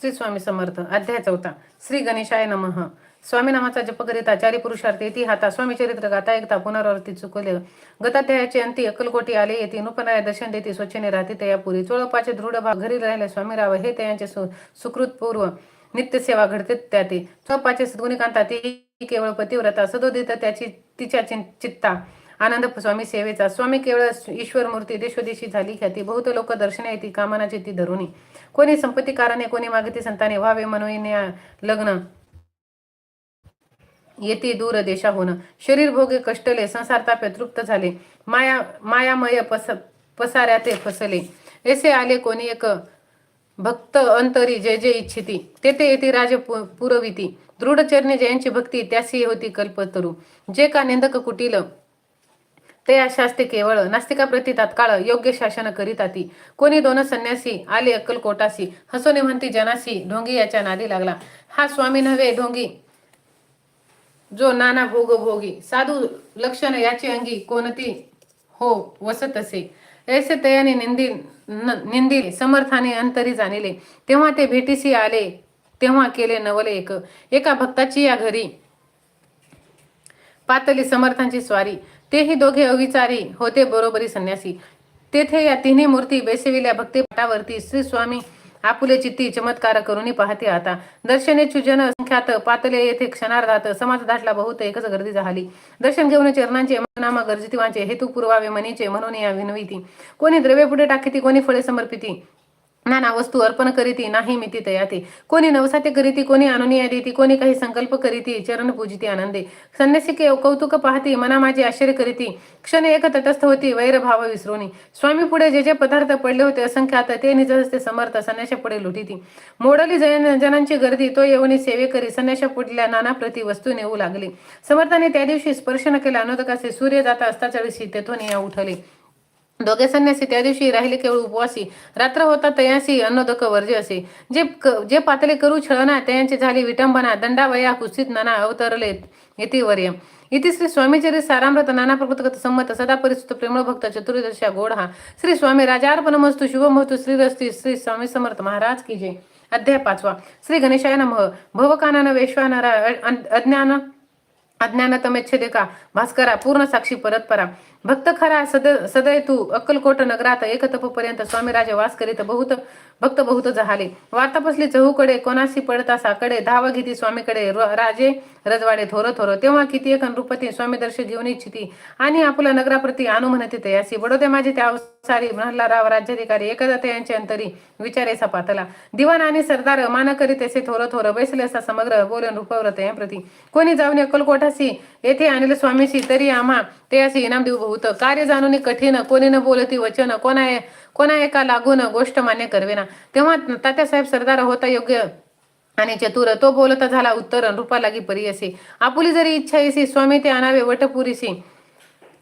श्री स्वामी समर्थ. अध्याय चौथा. श्री गणेशाय नमः. स्वामी नामाचा जप करिता चारी पुरुषार्थ येती. हाता स्वामी चरित्र गाता एकता पुनरावृत्ती चुकले गताध्यायाची अंती अक्कलकोटी आले येते. नूपनाय दर्शन देते. स्वच्छने राहते तयापुरी चोळपाचे दृढ भाग घरी राहिले. स्वामीराव हे त्यांचे सु सुकृतपूर्व नित्य सेवा घडते त्या ते चोळपाचे सद्गुणिकांता ती केवळ पतिव्रता सदोदित त्याची तिच्या चित्ता. आनंद स्वामी सेवेचा. स्वामी केवळ ईश्वर मूर्ती देशोदेशी झाली ख्याती. बहुत लोक दर्शना येते. कामनाची ती धरुणी. कोणी संपत्ती कारणे कोणी मागती संताने व्हावे म्हणून लग्न येते दूर होणं शरीर भोगे कष्टले संसार तापे तृप्त झाले. माया मायामय पस पसाऱ्या ते फसले. ऐसे आले कोणी एक भक्त अंतरी जय जय इच्छिती. तेथे येते राज पु- पुरविती. दृढचरणी जयांची भक्ती त्यासी होती कल्पतरू. जे का निंदक कुटील ते शास्ते केवळ नास्तिकाप्रती तात्काळ योग्य शासन करीत आती कोणी दोन संन्यासी आले अक्कलकोटासी हसोने म्हणती जनासी ढोंगी याच्या नादी लागला. हा स्वामी नव्हे ढोंगी. जो नाना भोग भोगी साधू लक्षण याची अंगी कोणती? हो वसत असे. ऐसे तयाने निंदी न- निंदिले समर्थाने अंतरी जाणिले. तेव्हा ते भेटीसी आले तेव्हा केले नवले एक. एका भक्ताची या घरी. पातली समर्थांची स्वारी. तेही दोघे अविचारी होते बरोबरी संन्यासी. तेथे या तिन्ही मूर्ती बेसविल्या भक्तीपटावरती श्री स्वामी आपुले चित्ती चमत्कार करून पाहते आता. दर्शनेची जन संख्यात पातले येथे क्षणार्धात समाज दाटला बहुत एकच गर्दी झाली. दर्शन घेऊन चरणांचे नामा गर्जितीवांचे हेतू पुरवावे मनीचे म्हणून या विनविती. कोणी द्रव्य पुढे टाकीती कोणी फळे समर्पिती. नाना वस्तू अर्पण करीती नाही मिती तयाती कोणी नवसाते करीती कोणी अनुनिया देती कोणी काही संकल्प करीती चरण पूजिती आनंदे. संन्यासिके कौतुक पाहती मना माझे आश्चर्य करीती. क्षण एक तटस्थ होती वैरभाव विसरोनी. स्वामी पुढे जे जे पदार्थ पडले होते असंख्यात ते निज हस्ते समर्थ संन्याशा पुढे लुटीती. मोडली जनांची गर्दी तो येऊनी सेवे करी संन्याशा पुढल्या नाना प्रती वस्तू नेऊ लागले. समर्थाने त्या दिवशी स्पर्श न केला अनुदकाचे सूर्य जाता असता चळशी तेथून या उठले. दोघे संन्यासी त्या दिवशी राहिले केवळ उपवासी. रात्र होता तयासी अन्नदक वर्ज असे. जे क- जे पातले करू छळना त्यांचे झाली विटंबना दंडावया कुस्तीत नाना अवतरले इति वर्य इति श्री स्वामीचरी सारामृत नाना प्रकृतगत संमत सदा परिस्थित प्रेमळ भक्त चतुर्दशा गोड हा. श्री स्वामी राजार्पणमस्तु शुभमस्तु श्रीरस्ती श्री स्वामी समर्थ महाराज की जय. अध्याय पाचवा. श्री गणेशाय नमः. भवकानन वेश्वानरा अ- अज्ञान अज्ञानतमेच्छेदे का भास्करा पूर्ण साक्षी परतपरा भक्त खरा सद सदय तू अक्कलकोट नगरात एक तपपर्यंत स्वामी राजे वास करीत बहुत. भक्त बहुत जहाले. वार्ता पसली चहूकडे कोणाशी पडता साकडे धाव घेती स्वामीकडे र- राजे रजवाडे थोर थोर. तेव्हा किती एक नृपती स्वामी दर्श घेऊन इच्छिती. आणि आपला नगराप्रती अनुमनते म्हणते तयासी बडोदे माझे त्या अवसारी राव राज्याधिकारी एकदा यांचे अंतरी विचारेसा पातला. दिवाण आणि सरदार मान करीत असे थोर थोर बैसले असा समग्र बोलून रूपव्रत प्रती कोणी जाऊन अक्कलकोटासी येथे आणले स्वामीशी तरी आम्हा ते असे इनाम देऊ बहुत. कार्य जाणून कठीण कोणी न बोलती वचन कोणा कोणा एका लागून गोष्ट मान्य करवेना तेव्हा तात्यासाहेब सरदार होता योग्य आणि चतुर. तो बोलता झाला उत्तर रूपा लागी परी असे. आपुली जरी इच्छा येसी स्वामी ते आणावे वटपुरीसी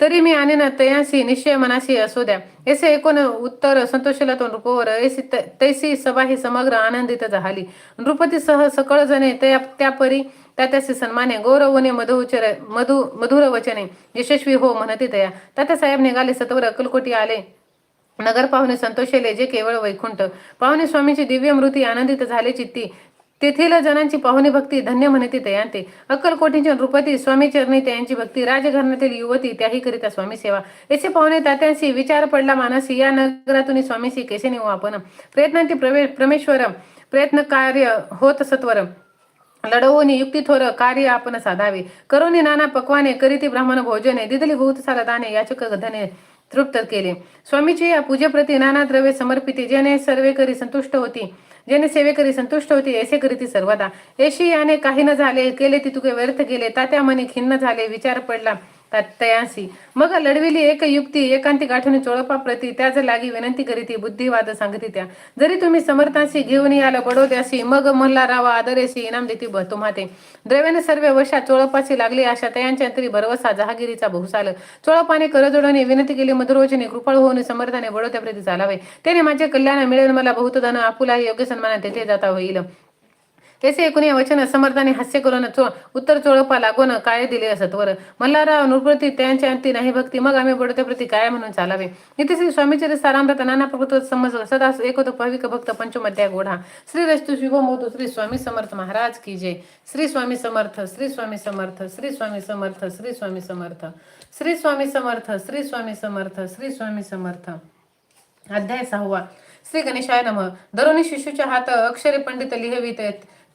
तरी मी आणेन तयासी निश्चय मनाशी असू द्या. एसे एकूण उत्तर संतोषला तो नृपोवर ऐसी तैसी सभा ही समग्र आनंदित झाली. नृपती सह सकळ जणे त्या त्या परी तात्यासी सन्माने गौरवने मधुचर मधु मधुर वचने यशस्वी हो म्हणते तया तात्यासाहेब निघाले सत्वर अकलकोटी आले. नगर पाहुणे संतोषेले जे केवळ वैकुंठ. पाहुणे स्वामीची दिव्य मृती आनंदित झाले चित्ती तेथील जनांची पाहुणे भक्ती धन्य म्हणते तयांते अक्कलकोटींच्या नृपती स्वामी चरणी त्यांची भक्ती राजघराण्यातील युवती त्याही करिता स्वामी सेवा. ऐसे पाहुणे तात्यांशी विचार पडला मानसी या नगरातून स्वामीशी कैसे नेऊ आपण? प्रयत्नांती प्रवे प्रमेश्वर प्रयत्न कार्य होत सत्वर लढवून युक्ती थोर कार्य आपण साधावे. करोनी नाना पक्वाने करीती ब्राह्मण भोजने दिदली बहुत सारा दाने याचक धने तृप्त केले. स्वामीची या पूजेप्रती नाना द्रव्य समर्पिते जेणे सर्वे करी संतुष्ट होती. जेणे सेवेकरी संतुष्ट होती ऐसे करीती सर्वदा. येशी याने काही न झाले केले ती तुके व्यर्थ गेले तात्या मनी खिन्न झाले विचार पडला. तयांसी. मग लढविली एक युक्ती एकांती गाठून चोळपा प्रती त्याच लागी विनंती करीती बुद्धिवाद सांगती त्या. जरी तुम्ही समर्थांशी घेऊन याल बडोद्यासी मग मल्ला रावा आदरेशी इनाम देती ब तुम्हाते. द्रव्याने सर्व वशा चोळपाशी लागली आशा तयांच्या अंतरी भरवसा जहागिरीचा बहुसाल चोळपाने करजोडाने विनंती केली मधुरोचने कृपळ होऊन समर्थाने बडोद्या प्रती चालावे. त्याने माझे कल्याण मिळेल मला बहुत धन आपुला योग्य सन्मान तेथे जाता होईल. ऐसे ऐकून वचन समर्थाने हास्य करून चो उत्तर चोळपा लागून काय दिले असत. वर मल्हारराव नृप्रती त्यांच्या अंती नाही भक्ती मग आम्ही बडोत्याप्रती काय म्हणून चालावे. इथे श्री स्वामीचरित सारामृत नाना प्रभुत्व समज सदा एक होतो पविक भक्त पंचमध्याय गोढा. श्री रस्तु शुभम होतो श्री स्वामी समर्थ महाराज की जय. श्री स्वामी समर्थ श्री स्वामी समर्थ श्री स्वामी समर्थ श्री स्वामी समर्थ. श्री स्वामी समर्थ श्री स्वामी समर्थ श्री स्वामी समर्थ. अध्याय सहावा. श्री गणेशाय नम. दरोनी शिशूच्या हात अक्षरे पंडित लिहवित.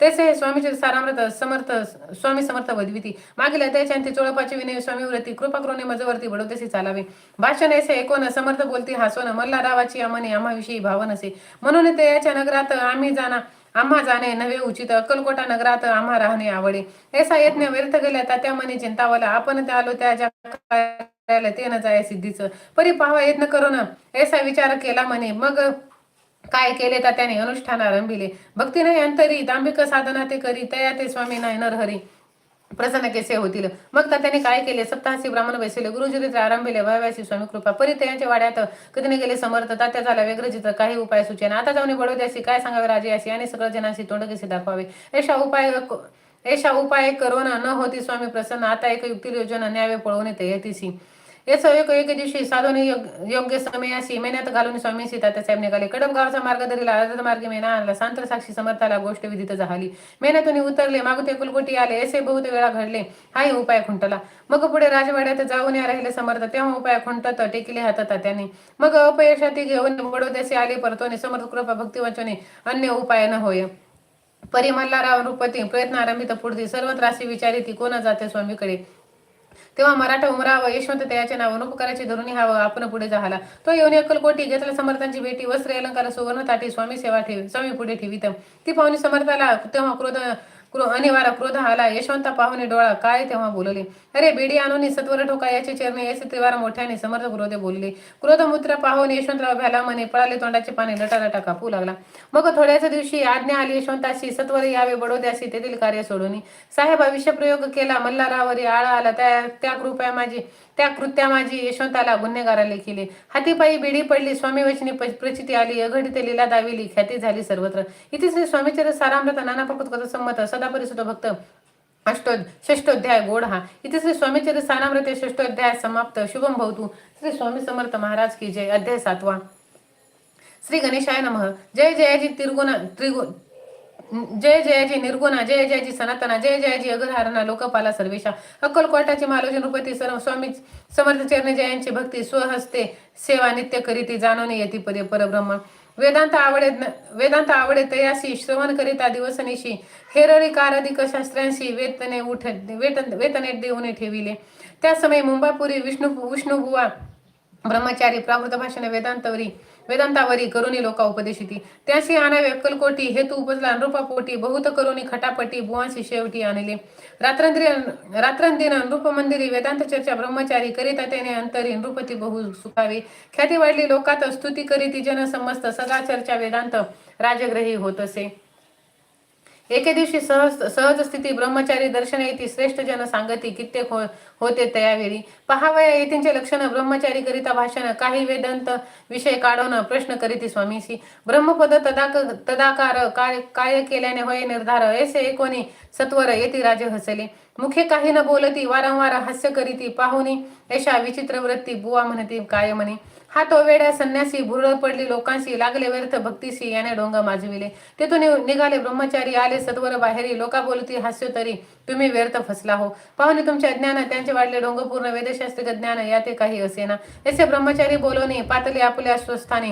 तेसे हे स्वामीचे सारामृत समर्थ स्वामी समर्थ वदविती मागील अध्यायाच्या अंती चोळपाची विनय स्वामी व्रती कृपा करून मजवरती बडोदेसी चालावे. भाषण ऐसे ऐकून समर्थ बोलती हसोन मल्ला रावाची अमने आम्हाविषयी भावन असे. म्हणून ते याच्या नगरात आम्ही जाना आम्हा जाणे नवे उचित अक्कलकोटा नगरात आम्हा राहणे आवडे. ऐसा यत्न व्यर्थ गेल्या तात्या मनी चिंतावला आपण त्या आलो त्या ज्या ते न जाय सिद्धीच. परी पाहावा यत्न करून ऐसा विचार केला म्हणे मग काय केले तर त्याने अनुष्ठान आरंभिले. भक्ती नाही अंतरी तांबिक साधना ते करी तया ते स्वामी नाही नरहरी प्रसन्न केसे होतील. मग त्याने काय केले? सप्ताहासी ब्राह्मण बसले गुरुचरित्र आरंभिले वयवासी स्वामी कृपा. परी त्यांच्या वाड्यात कधीने गेले? समर्थ तात्या झाला व्यग्रचित्र काही उपाय सुचेना. आता जाऊन बडोद्याशी काय सांगावे राजे आणि सगळ्या जनाशी तोंड कसे दाखवावे? अशा उपाय एशा उपाय करोना न होती स्वामी प्रसन्न. आता एक युक्ती योजना न्यावे पळवून येते येतीसी. याच एक एक दिवशी साधूने योग्य योग्य समयाशी मेहनत घालून स्वामी सीता निघाले कडम गावाचा मार्ग धरीला अर्ध मार्गी मेना आणला सांत्र साक्षी समर्थाला गोष्ट विधित झाली मेहनतून उतरले मागते कुलकुटी आले असे बहुत वेळा घडले हाही उपाय खुंटला मग पुढे राजवाड्यात जाऊन या राहिले समर्थ तेव्हा उपाय खुंटत टेकिले हातात त्यांनी मग अपयशाती घेऊन बडोद्याचे आले परतोने समर्थ कृपा भक्ती अन्य उपाय न होय परी मल्हारराव नृपती प्रयत्न आरंभित पुढती सर्व त्रासी विचारी ती कोणा जाते स्वामीकडे तेव्हा मराठा उमराव यशवंत त्याचे नाव अनुपकाराची धरून हा आपण पुढे झाला. तो येऊन अक्कलकोटी घेतला. समर्थांची भेटी वस्त्र अलंकार सुवर्ण ताटी स्वामी सेवा ठेवी स्वामी पुढे ठेवित. ती पाहुणी समर्थाला तेव्हा क्रोध अनिवारा अनिवार्य क्रोध आला यशवंत पाहुणे डोळा काय तेव्हा बोलले? अरे बेडी आणून सत्वर ठोका याचे चरणे याचे त्रिवार मोठ्याने समर्थ क्रोधे बोलले. क्रोधमुद्रा पाहून यशवंतराव भ्याला म्हणे पळाले तोंडाचे पाणी लटालटा कापू लागला. मग थोड्याच दिवशी आज्ञा आली यशवंताशी सत्वर यावे बडोद्याशी तेथील कार्य सोडून. साहेब विषप्रयोग केला मल्हारावरी आळा आला त्या त्या कृपया माझी त्या कृत्या माझी यशवंताला गुन्हेगाराले केले. हातीपायी बेडी पडली स्वामी वचनी प्रचिती आली अघटित लीला दाविली ख्याती झाली सर्वत्र. इथे श्री स्वामीचर सारामृत नाना प्रकृत संमत सदा परिसुत भक्त. अष्टो षष्टोध्याय गोड हा. इथे श्री स्वामीचर सारामृत षष्टोध्याय समाप्त. शुभम भवतु. श्री स्वामी समर्थ महाराज की जय. अध्याय सातवा. श्री गणेशाय नमः. जय जयाजी त्रिगुण त्रिगुण जय जयाजी निर्गुणा जय जयाजी सनातना जय जयाजी अगधारणा लोकपाला सर्वेशा अक्कलकोटाची मालोजी नृपती सर्व स्वामी समर्थ चरणे जयांची भक्ती स्वहस्ते सेवा नित्य करीती जाणून येती पदे परब्रह्म. वेदांत आवडे वेदांत आवडे तयासी श्रवण करिता दिवसनिशी हेरळी कारधिक शास्त्रांशी वेतने उठ वेतन वेतने देऊन ठेविले. त्या समय मुंबापुरी विष्णू विष्णुबुवा ब्रह्मचारी प्राकृत भाषण वेदांतवरी वेदांतावरी करुणी लोका उपदेशिती. त्याशी आणावे अक्कलकोटी हेतू उपजला अनुरूपापोटी बहुत करुणी खटापटी बुवांशी शेवटी आणले. रात्रंद्री रात्रंदिन अनुरूप मंदिरी वेदांत चर्चा ब्रह्मचारी करिता त्याने अंतरी नृपती बहु सुखावे. ख्याती वाढली लोकात स्तुती करीती जन समस्त सदा चर्चा वेदांत राजग्रही होत असे. एके दिवशी सहज सहज स्थिती ब्रह्मचारी दर्शन येती श्रेष्ठ जन सांगती कित्येक हो- होते त्यावेळी. पहावया येतींचे लक्षण ब्रह्मचारी करिता भाषण काही वेदांत विषय काढवणं प्रश्न करीती स्वामीशी. ब्रह्मपद तदाक तदाकार काय काय केल्याने होय निर्धार ऐसे एकोणी सत्वर येती राजे हसले. मुखे काही न बोलती वारंवार हास्य करीती पाहुनी ऐशा विचित्र वृत्ती बुवा म्हणती काय म्हणे? हा तो वेड्या संन्यासी भुरळ पडली लोकांशी लागले व्यर्थ भक्तीशी याने डोंग माजविले. तेथून निघाले ब्रह्मचारी आले सत्वर बाहेरी. लोका बोलती हास्य तरी तुम्ही व्यर्थ फसला हो. पाहुणे तुमचे ज्ञान त्यांचे वाढले डोंग पूर्ण वेदशास्त्रिक ज्ञान याते काही असेना. असे ब्रह्मचारी बोलवणे पातले आपल्या स्वस्थाने.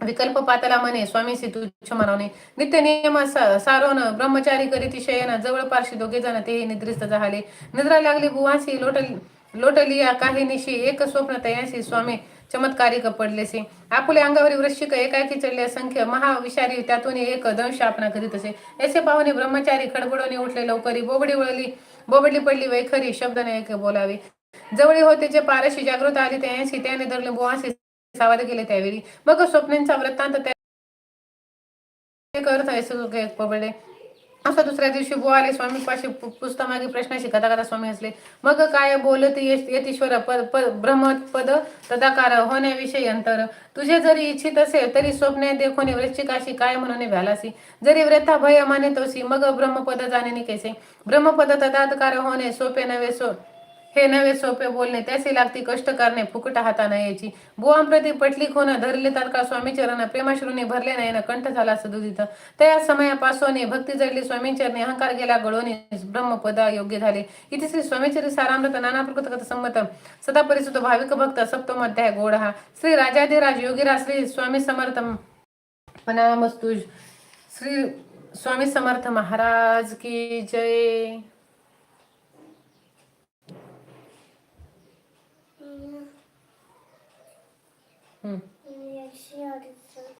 विकल्प पातला म्हणे स्वामीशी तुच्छ म्हणवणे नित्य नियम सारोन ब्रह्मचारी करीती शयन. जवळपारशी दोघे जण तेही निद्रिस्त झाले. निद्रा लागली बुवासी लोटल लोटलिया काही निशी एक स्वप्न तयासी स्वामी चमत्कारिक पडलेसे आपुले अंगावरील वृश्चिक एकाकी चढले असंख्य महाविषारी त्यातून एक दंश आपणा करीत असे. ऐसे पाहुणे ब्रह्मचारी खडबडोने उठले लवकरी. बोबडी वळली बोबडली पडली वैखरी. शब्द एक बोलावे. जवळी होते जे पारशी जागृत आली त्यांशी त्याने धरले बोआशी सावध केले त्यावेळी. मग स्वप्नांचा वृत्तांत त्या अर्थ पबडले असं दुसऱ्या दिवशी बुवा आले स्वामी पाशी पुस्तमागे प्रश्नाशी कथा कथा स्वामी असले मग काय बोलत येस- यतीश्वर पद पद तदाकार होण्याविषयी अंतर. तुझे जरी इच्छित असेल तरी स्वप्ने देखोने वृश्चिकाशी काय म्हणून भ्यालासी जरी व्रता भय मानितोसी मग ब्रह्मपद जाणे कैसे? ब्रह्मपद तदाकार होणे सोपे नव्हे सो हे नवे सोपे बोलणे त्याचे लागती कष्ट करणे फुकट हाताना यायची. बुवांप्रती पटली खोन धरले तात्काळ स्वामी चरण प्रेमाश्रूने भरले नाही ना कंठ झाला सदुदित. त्या समयापासून भक्ती जडली स्वामी चरणी अहंकार गेला गळोने ब्रह्मपदा योग्य झाले. इथे श्री स्वामीचरी सारामृत नाना प्रकृत संमत. सदा परिसुत भाविक भक्त सप्तम अध्याय गोड हा श्री राजाधिराज योगीराज श्री स्वामी समर्थ मनामस्तुज. श्री स्वामी समर्थ महाराज की जय. Hmm.